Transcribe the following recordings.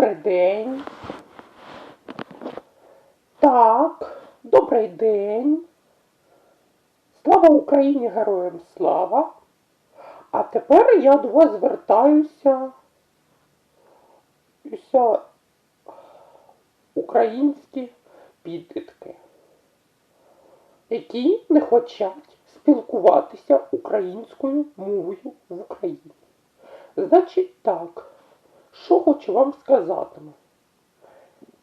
Добрий день. Так, добрий день. Слава Україні, героям слава. А тепер я до вас звертаюся. Українські підлітки, які не хочуть спілкуватися українською мовою в Україні. Значить так, що хочу вам сказати.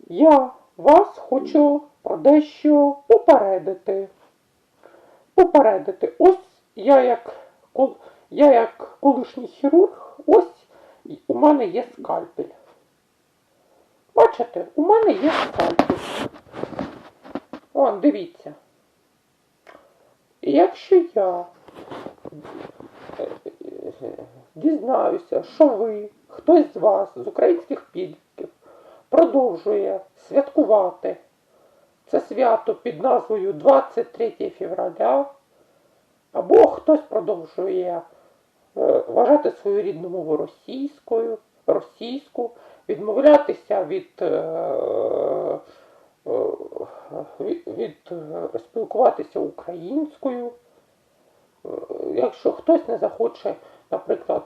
Я вас хочу про дещо попередити. Попередити. Ось я як, я як колишній хірург, ось у мене є скальпель. Бачите, у мене є скальпель. О, дивіться. Якщо я е, е, дізнаюся, що ви, хтось з вас, з українських підлітків, продовжує святкувати це свято під назвою 23 февраля, або хтось продовжує е, вважати свою рідну мову російською, російську, відмовлятися від, е, е, від, від спілкуватися українською. Якщо хтось не захоче, наприклад,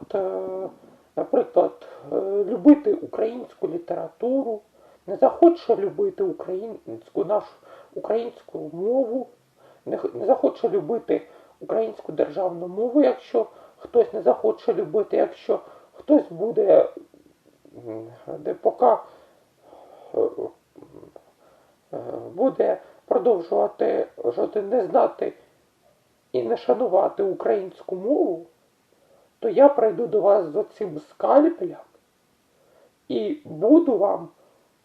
наприклад, е, любити українську літературу, не захоче любити українську нашу українську мову, не, не захоче любити українську державну мову, якщо хтось не захоче любити, якщо хтось буде де поки е, е, буде продовжувати жоден не знати і не шанувати українську мову, то я прийду до вас з оцим скальпелем і буду вам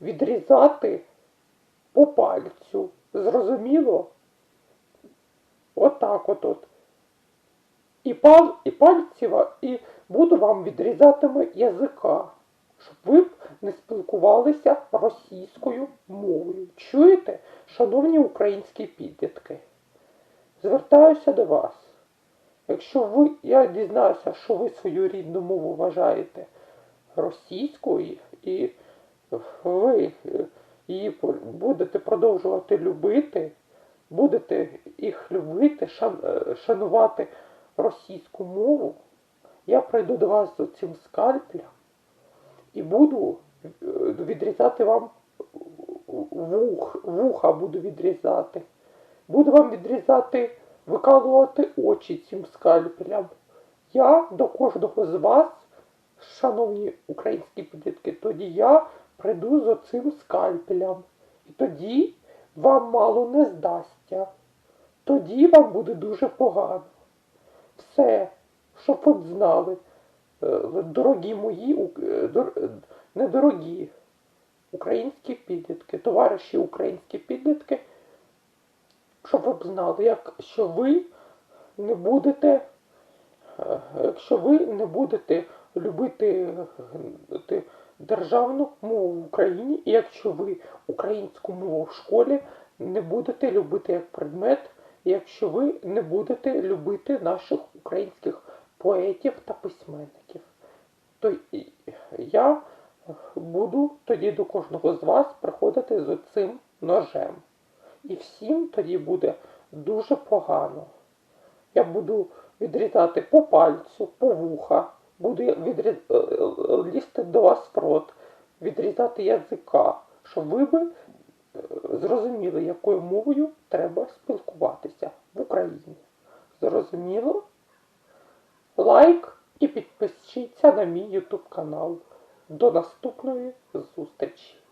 відрізати по пальцю. Зрозуміло? Отак от от. І, пал, і пальці, ва- і буду вам відрізатиме язика, щоб ви б не спілкувалися російською мовою. Чуєте, шановні українські підлітки? Звертаюся до вас. Якщо ви, я дізнаюся, що ви свою рідну мову вважаєте російською, і ви е, її будете продовжувати любити, будете їх любити, е, шанувати російську мову, я прийду до вас з цим скальпелем і буду е, відрізати вам вух, вуха буду відрізати. Буду вам відрізати, викалувати очі цим скальпелем. Я до кожного з вас, шановні українські підлітки, тоді я прийду з оцим скальпелем. І тоді вам мало не здасться. Тоді вам буде дуже погано. Все, щоб ви знали, е, дорогі мої, е, е, недорогі українські підлітки, товариші українські підлітки, щоб ви б знали, як, що ви не будете, е, якщо ви не будете любити е, державну мову в Україні, і якщо ви українську мову в школі не будете любити як предмет, і якщо ви не будете любити наших українських поетів та письменників, то я буду тоді до кожного з вас приходити з цим ножем. І всім тоді буде дуже погано. Я буду відрізати по пальцю, по вуха, буду відріз... е, е, лізти до вас в рот, відрізати язика, щоб ви би е, зрозуміли, якою мовою треба спілкуватися в Україні. Зрозуміло? Лайк і підпишіться на мій YouTube канал. До наступної зустрічі!